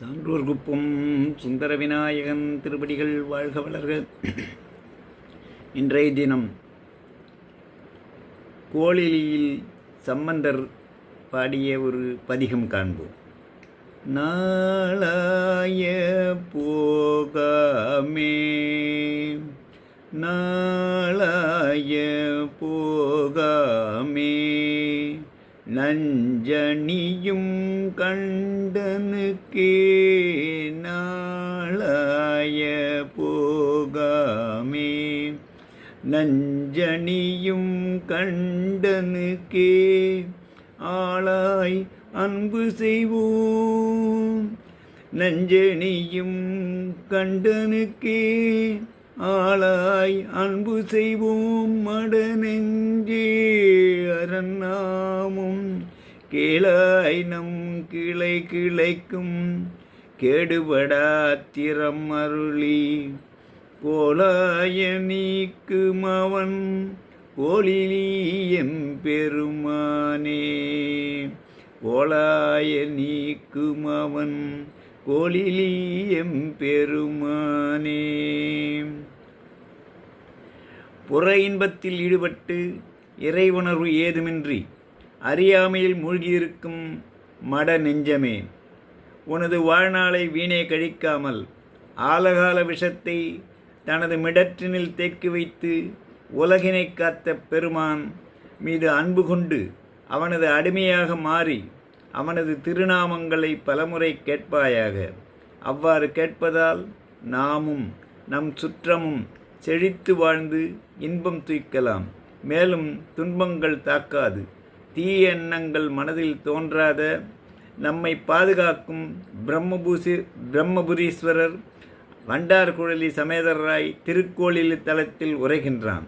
சான்றோர் குப்பம் சுந்தர விநாயகன் திருப்படிகள் வாழ்க வளர்க இன்றைய தினம் கோழிலியில் சம்பந்தர் பாடிய ஒரு பதிகம் காண்போம். நாளாய போகாமே நாள நஞ்சணியும் கண்டனுக்கே நாளாய போகாமே. நஞ்சணியும் கண்டனுக்கே ஆளாய் அன்பு செய்வோம். நஞ்சணியும் கண்டனுக்கே ஆளாய் அன்பு செய்வோம். மடநெஞ்சே நெஞ்சே கிளைனம் கிளை கிளைக்கும் கெடுபடாத்திரம் அருளி. கோலாய நீக்கும் அவன் கோலிலியம் பெருமானே கோலாய நீக்கும் அவன் கோலிலியம் பெருமானே புற இன்பத்தில் ஈடுபட்டு இறை உணர்வு ஏதுமின்றி அறியாமையில் மூழ்கியிருக்கும் மட நெஞ்சமே. உனது வாழ்நாளை வீணே கழிக்காமல் ஆலகால விஷத்தை தனது மிடற்றினில் தேக்கி வைத்து உலகினை காத்த பெருமான் மீது அன்பு கொண்டு அவனது அடிமையாக மாறி அவனது திருநாமங்களை பலமுறை கேட்பாயாக. அவ்வாறு கேட்பதால் நாமும் நம் சுற்றமும் செழித்து வாழ்ந்து இன்பம் தூய்க்கலாம். மேலும் துன்பங்கள் தாக்காது. தீய எண்ணங்கள் மனதில் தோன்றாத நம்மை பாதுகாக்கும் பிரம்மபூசி பிரம்மபுரீஸ்வரர் வண்டார்குழலி சமேதராய் திருக்கோளில் தலத்தில் உரைகின்றான்.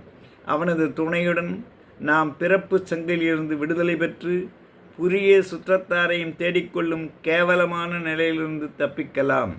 அவனது துணையுடன் நாம் பிறப்பு சங்கிலிருந்து விடுதலை பெற்று புரிய சுற்றத்தாரையும் தேடிக்கொள்ளும் கேவலமான நிலையிலிருந்து தப்பிக்கலாம்.